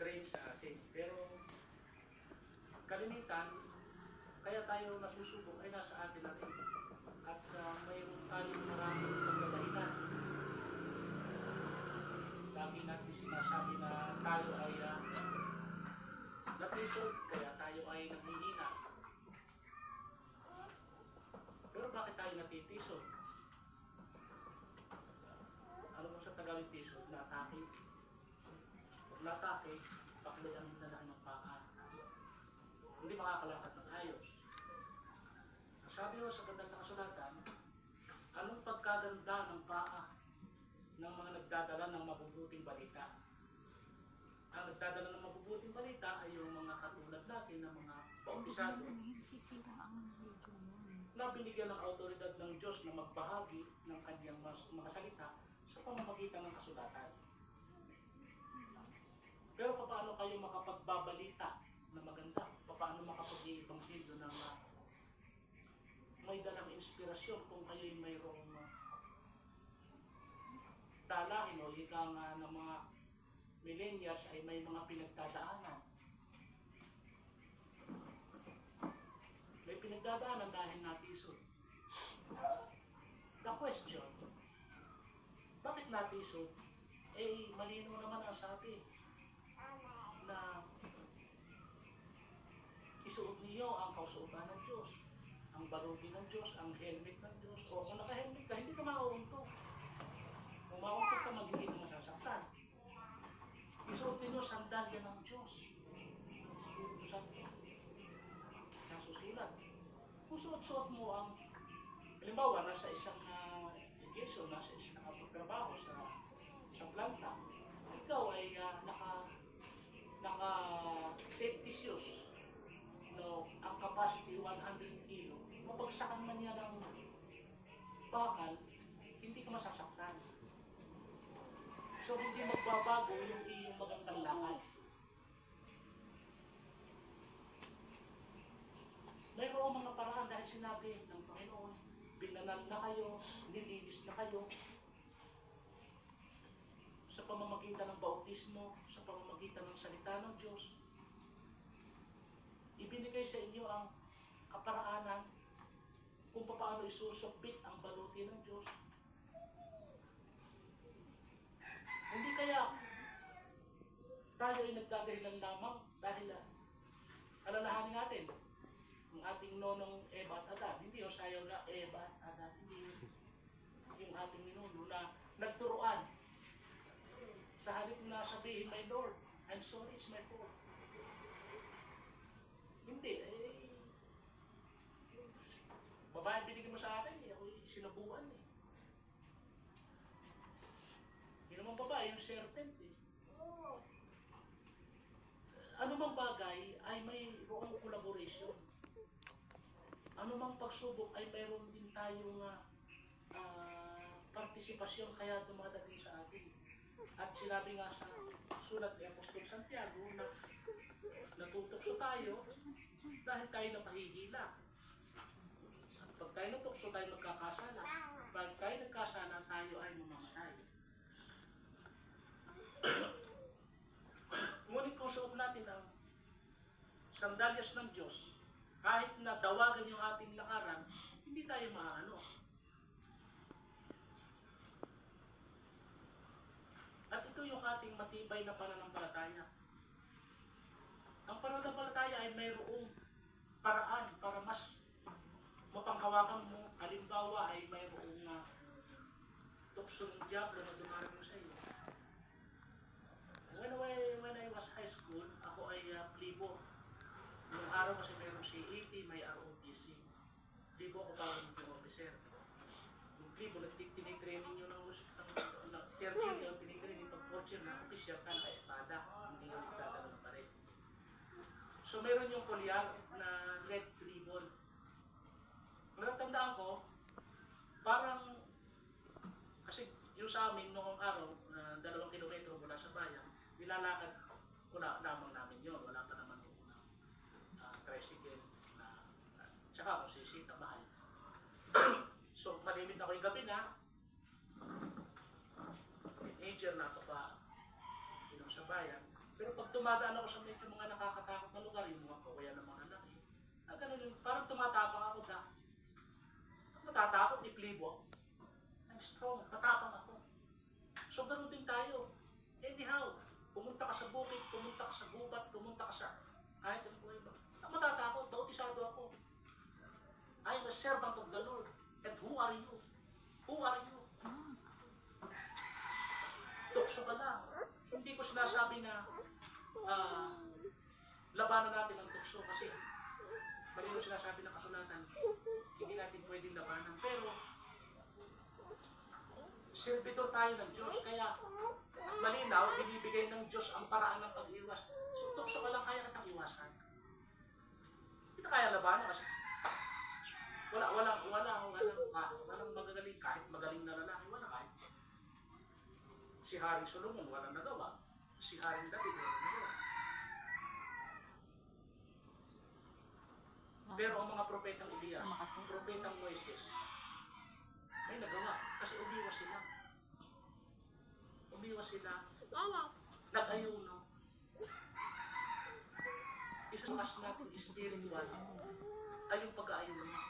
train sa atin. Pero kalimitan, kaya tayo nasusubok ay nasa atin natin. At uh, mayroon tayong maraming pagdadahilan. Lagi natin sinasabi na tayo ay uh, natisod, kaya tayo ay nanghihina. Pero bakit tayo natitisod? Sa Tagalog tisod, natake. Pag natake, paklay ang lalaki ng paa. Hindi makakalakad ng ayos. Sabi mo sa ganda ng kasulatan, anong pagkaganda ng paa ng mga nagdadala ng mabubuting balita? Ang nagdadala ng mabubuting balita ay yung mga katulad natin na mga bautisado na binigyan ng autoridad ng Diyos na magbahagi ng kanyang mas, mga salita sa pamamagitan ng kasulatan. Pero paano kayo makapagbabalita na maganda? Paano makapag-iibangsilyo ng uh, may dalang inspirasyon kung kayo'y mayroong uh, dalahin o ika nga ng mga millennials ay may mga pinagdadaanan. May pinagdadaanan dahil natisod. The question, bakit natisod? Eh, malino naman ang sabi na isuot niyo ang kausuotan ng Diyos, ang barugi ng Diyos, ang helmet ng Diyos. O kung naka-helmet ka, hindi ka mauunto. Kung mauunto ka, magiging masasaktan. Isuot niyo sandalya ng Diyos. Espiritu Santo nasusulat. Kung suot-suot mo ang, halimbawa, nasa isang education, nasa isang nakapagtrabaho sa, sa planta, ikaw ay uh, naka, naka safety shoes. No, ang capacity 100 kilo. Mabagsakan man yan ng bakal, hindi ka masasaktan. So hindi magbabago yung iyong magandang lakad. Mayroong mga paraan dahil sinabi ng binanan na kayo, nilinis na kayo, sa pamamagitan ng bautismo, sa pamamagitan ng salita ng Diyos. Ibinigay sa inyo ang kaparaanan kung paano isusupit ang baluti ng Diyos. Hindi kaya tayo ay nagdadahilan lamang dahil ah, alalahanin natin ang ating nonong Eva at Adan. Hindi sayaw na Eva at Adan. Hindi yun. Yung ating ninuno na nagturuan sa halip na sabihin, My Lord, I'm sorry, it's my fault. Hindi, eh, babae binigyan mo sa akin, eh, ako sinubukan eh. Yun naman babae, yung serpent eh. Ano mang bagay ay mayroong collaboration. Ano mang pagsubok ay mayroon din tayong uh, ah, partisipasyon kaya dumadating sa atin. At sinabi nga sa sulat ni Apostol Santiago na natutokso tayo dahil tayo napahihila. At pag tayo natukso, tayo magkakasala. Pag tayo nagkasala, tayo ay mamamatay. Ngunit kung suot natin ang sandalyas ng Diyos, kahit na dawagan yung ating lakaran, hindi tayo maano. At ito yung ating matibay na pananampalataya. Ang pananampalataya ay mayroong paraan para mas mapanghawakan mo. Halimbawa ay mayroong uh, tukso ng Diablo na dumarating sa iyo. When, when I was high school, ako ay uh, plibo. Noong araw kasi mayroong CET, may ROTC. Plibo ako para maging officer. Yung plibo, nagtitinitraining ng, ng, ng third year yung tinitraining. Pag fourth year na officer ka, naka-espada. Hindi yung estada ng pa rin. So meron yung kulyar na red ribbon. Natatandaan ko, parang kasi yung sa amin noong araw, na dalawang kilometro mula sa bayan, nilalakad ko na lamang namin yun. Wala pa naman yung unang uh, tricycle na uh, tsaka kung sisita mahal. so, malimit na yung gabi na. Teenager na ako pa yun sa bayan. Pero pag tumadaan ako sa medyo mga nakakatakot na lugar, yung mga kawayan ng mga lalaki, ah, ganun yun, parang tumatapang ako na, matatakot, iplibo ako. I'm strong, matapang ako. So ganun din tayo. Anyhow, pumunta ka sa bukid, pumunta ka sa gubat, pumunta ka sa kahit ano po iba. Matatakot, bautisado ako. I am a servant of the Lord. And who are you? Who are you? Tukso ka lang. Hindi ko sinasabi na ah, labanan natin ang tukso kasi malino sinasabi ng kasulatan, hindi natin pwedeng labanan. Pero, servidor tayo ng Diyos, kaya malinaw, binibigay ng Diyos ang paraan ng pag-iwas. So, tukso ka lang kaya kitang iwasan. Na kaya labanan kasi wala, wala, wala, wala, wala, walang magagaling, kahit magaling na lalaki, wala kahit. Si Haring Solomon, walang nagawa. Si Haring David, walang nagawa. Pero ang mga propetang Elias, propetang Moises, may nagawa. Kasi umiwas sila. Umiwas sila. Nag-ayuno. Isa mas natin spiritual ay yung pag-aayuno.